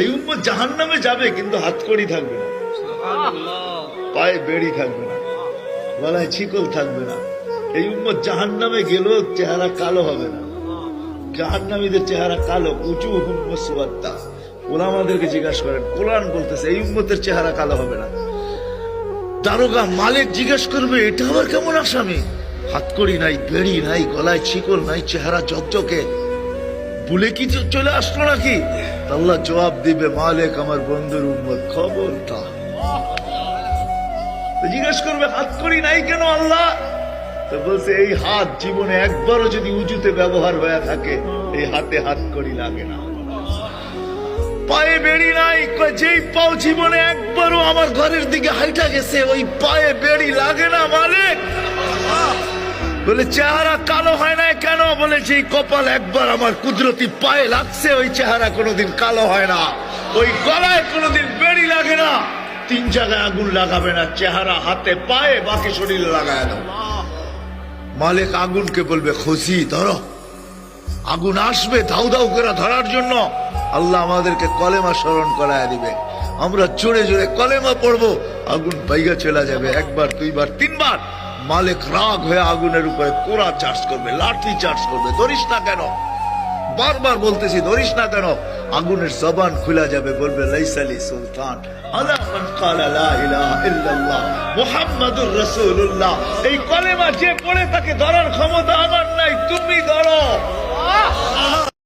এই উম্মত জাহান নামে যাবে কিন্তু হাতকড়ি থাকবে না। পায়ে বেড়ি থাকবে না গলায় ছিকল থাকবে না। এই উম্মত জাহান নামে গেলেও চেহারা কালো হবে না। জাহান্নামীদের চেহারা কালো উঁচু হুম্মসুয়াত্তা ওলামাদেরকে জিজ্ঞাসা করেন কোরআন বলতেছে এই উম্মতের চেহারা কালো হবে না। দারোগা মালিক জিজ্ঞেস করবে এটা আবার কেমন আসামি? হাতকড়ি নাই বেড়ি নাই গলায় ছিকল নাই চেহারা চকচকে বলে কি চলে আসলো নাকি? আল্লাহ জবাব দিবে, মালিক আমার বন্ধুর উম্মত খবর তা জিজ্ঞেস করবে হাতকড়ি নাই কেন আল্লাহ? বলছে, এই হাত জীবনে একবারও যদি উঁচুতে ব্যবহার হয়ে থাকে, এই হাতে হাত করি লাগে না। পায়ে বেড়ি নাই যেই পাও জীবনে একবারও আমার ঘরের দিকে হাইটা গেছে, ওই পায়ে বেড়ি লাগে না, মালিক। বলে, চেহারা কালো হয় না কেন? বলে, সেই কপাল একবার আমার কুদরতি পায়ে লাগছে, ওই চেহারা কোনোদিন কালো হয় না। ওই গলায় কোনোদিন বেড়ি লাগে না। তিন জায়গায় আগুন লাগাবে না, চেহারা হাতে পায়ে, বাকি শরীরে লাগায় দাও। মালিক আগুনকে বলবে, খুশি, ধরো। আগুন আসবে, ধাউ ধাউ করে ধরার জন্য আল্লাহ আমাদেরকে কলেমা স্মরণ করায় দিবে। আমরা জোরে জোরে কলেমা পড়ব, আগুন বাইগা চলে যাবে, একবার, দুইবার, তিনবার। মালিক রাগ হয়ে আগুনের উপরে কোরা চার্জ করবে, লাঠি চার্জ করবে, ধরিস না কেন? বারবার বলতেছি, ধরিস না কেন? আগুনের জবান খুলে যাবে, বলবে লাইসালি সুলতান এই কলেমা যে পড়ে তাকে ধরার ক্ষমতা